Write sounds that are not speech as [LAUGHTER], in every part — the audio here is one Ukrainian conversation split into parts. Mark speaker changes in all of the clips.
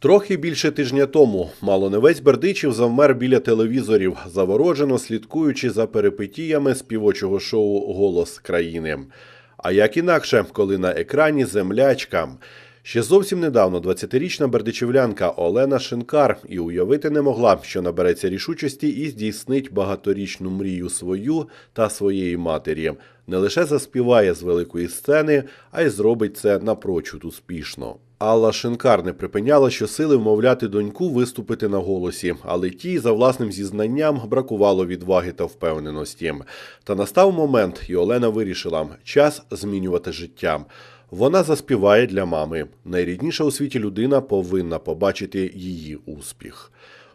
Speaker 1: Трохи більше тижня тому мало не весь Бердичів завмер біля телевізорів, заворожено слідкуючи за перипетіями співочого шоу Голос країни. А як інакше, коли на екрані землячка. Ще зовсім недавно 20-річна бердичівлянка Олена Шинкар і уявити не могла, що набереться рішучості і здійснить багаторічну мрію свою та своєї матері. Не лише заспіває з великої сцени, а й зробить це напрочуд успішно. Алла Шинкар не припиняла щосили вмовляти доньку виступити на голосі, але тій, за власним зізнанням, бракувало відваги та впевненості. Та настав момент, і Олена вирішила час змінювати життя. Вона заспіває для мами. Найрідніша у світі людина повинна побачити її успіх.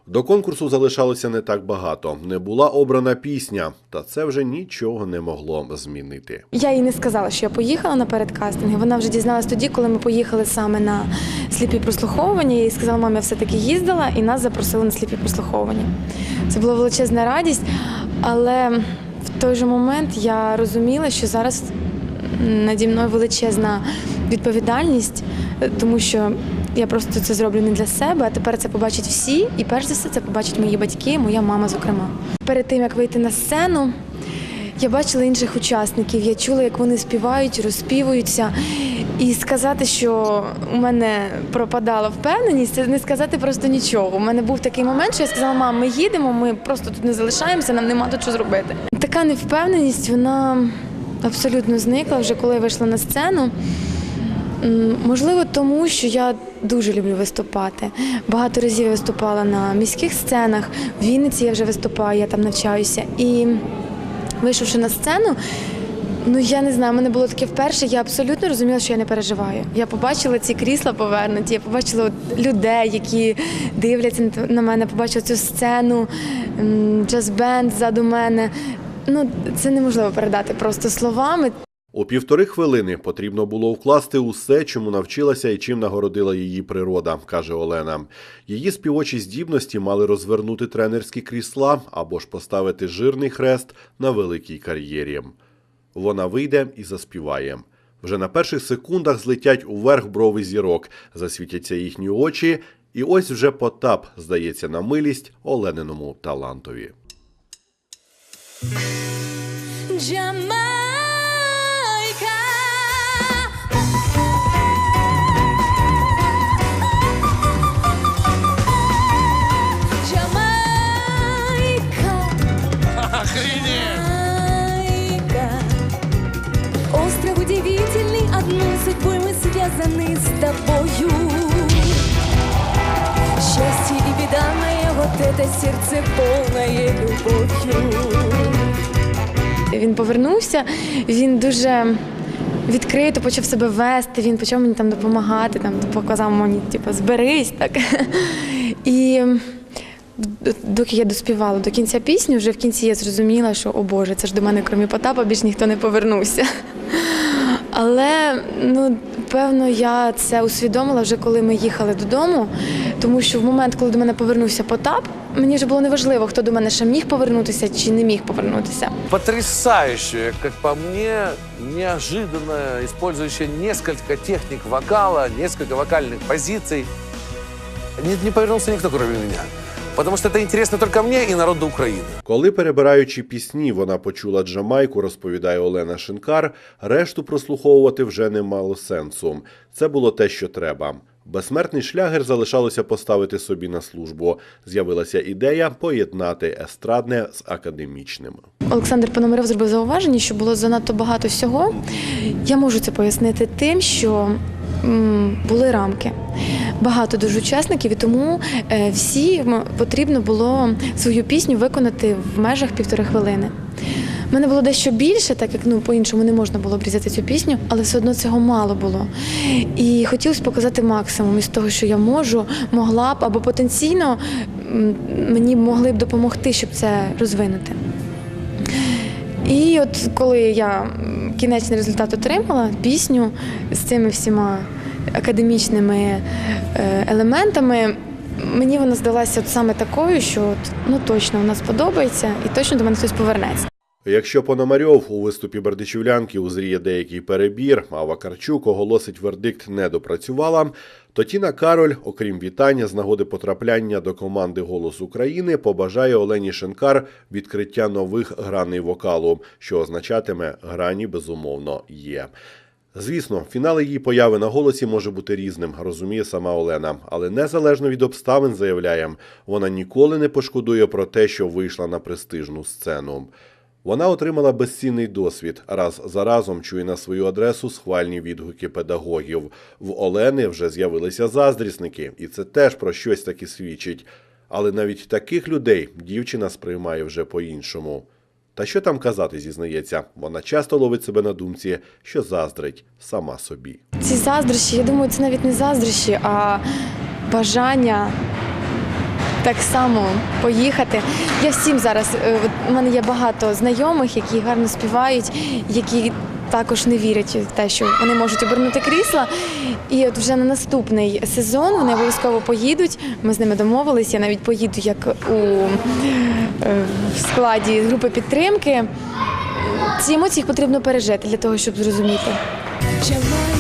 Speaker 1: До конкурсу залишалося не так багато. Не була обрана пісня, та це вже нічого не могло змінити.
Speaker 2: Я їй не сказала, що я поїхала на передкастинги. Вона вже дізналась тоді, коли ми поїхали саме на сліпі прослуховування. Я їй сказала, мам, я все-таки їздила і нас запросили на сліпі прослуховування. Це була величезна радість, але в той же момент я розуміла, що зараз наді мною величезна відповідальність, тому що я просто це зроблю не для себе, а тепер це побачать всі, і перш за все це побачать мої батьки, моя мама, зокрема. Перед тим як вийти на сцену, я бачила інших учасників, я чула, як вони співають, розспівуються. І сказати, що у мене пропадала впевненість, це не сказати просто нічого. У мене був такий момент, що я сказала, мам, ми їдемо, ми просто тут не залишаємося, нам нема тут що зробити. Така невпевненість, вона абсолютно зникла вже коли я вийшла на сцену. Можливо, тому що я дуже люблю виступати. Багато разів я виступала на міських сценах. В Вінниці я вже виступаю, я там навчаюся. І вийшовши на сцену, ну я не знаю, мене було таке вперше. Я абсолютно розуміла, що я не переживаю. Я побачила ці крісла повернуті, я побачила людей, які дивляться на- мене, побачила цю сцену, джаз-бенд ззаду мене. Ну, це неможливо передати просто словами.
Speaker 1: У півтори хвилини потрібно було вкласти усе, чому навчилася і чим нагородила її природа, каже Олена. Її співочі здібності мали розвернути тренерські крісла або ж поставити жирний хрест на великій кар'єрі. Вона вийде і заспіває. Вже на перших секундах злетять уверх брови зірок, засвітяться їхні очі, і ось вже Потап здається на милість Олениному талантові.
Speaker 3: Jamaica. судьбой мы связаны с тобою. Счастье и беда моя, вот это сердце полное любовью.
Speaker 2: Він повернувся, він дуже відкрито почав себе вести, він почав мені там допомагати, там показав мені, типу, зберись так. [LAUGHS] І д- доки я доспівала до кінця пісні, вже в кінці я зрозуміла, що о Боже, це ж до мене, крім Потапа, більш ніхто не повернувся. Але ну певно, я це усвідомила вже коли ми їхали додому, тому що в момент, коли до мене повернувся Потап, мені вже було неважливо, хто до мене ще міг повернутися чи не міг повернутися.
Speaker 4: потрясающая, как по мне, неожиданно, использующая несколько техник вокала, несколько вокальных позиций. Не, не повернулся никто, кроме меня. Потому что это интересно только мне и народу Украины.
Speaker 1: Коли перебираючи пісні, вона почула Джамайку, розповідає Олена Шинкар, решту прослуховувати вже не мало сенсу. Це було те, що треба. Безсмертний шлягер залишалося поставити собі на службу. З'явилася ідея поєднати естрадне з академічним.
Speaker 2: Олександр Пономарьов зробив зауваження, що було занадто багато всього. Я можу це пояснити тим, що були рамки. Багато дуже учасників, і тому е, всім потрібно було свою пісню виконати в межах півтори хвилини. У мене було дещо більше, так як ну по-іншому не можна було обрізати цю пісню, але все одно цього мало було. І хотілося показати максимум із того, що я можу, могла б або потенційно мені могли б допомогти, щоб це розвинути. І от коли я кінечний результат отримала, пісню з цими всіма академічними е, елементами, мені вона здалася от саме такою, що ну точно вона сподобається і точно до мене хтось повернеться.
Speaker 1: Якщо Пономарьов у виступі Бердичівлянки узріє деякий перебір, а Вакарчук оголосить вердикт не допрацювала, то Тіна Кароль, окрім вітання з нагоди потрапляння до команди Голос України, побажає Олені Шенкар відкриття нових граней вокалу, що означатиме грані безумовно є. Звісно, фінал її появи на голосі може бути різним, розуміє сама Олена, але незалежно від обставин заявляє, вона ніколи не пошкодує про те, що вийшла на престижну сцену. Вона отримала безцінний досвід, раз за разом чує на свою адресу схвальні відгуки педагогів. В Олени вже з'явилися заздрісники, і це теж про щось таки свідчить. Але навіть таких людей дівчина сприймає вже по-іншому. Та що там казати, зізнається, вона часто ловить себе на думці, що заздрить сама собі.
Speaker 2: Ці заздрощі, я думаю, це навіть не заздрощі, а бажання так само поїхати. Я всім зараз, е, у мене є багато знайомих, які гарно співають, які також не вірять в те, що вони можуть обернути крісла. І от вже на наступний сезон вони обов'язково поїдуть. Ми з ними домовились. Я навіть поїду як у е, в складі групи підтримки. Ці емоції потрібно пережити для того, щоб зрозуміти.
Speaker 3: Jamaica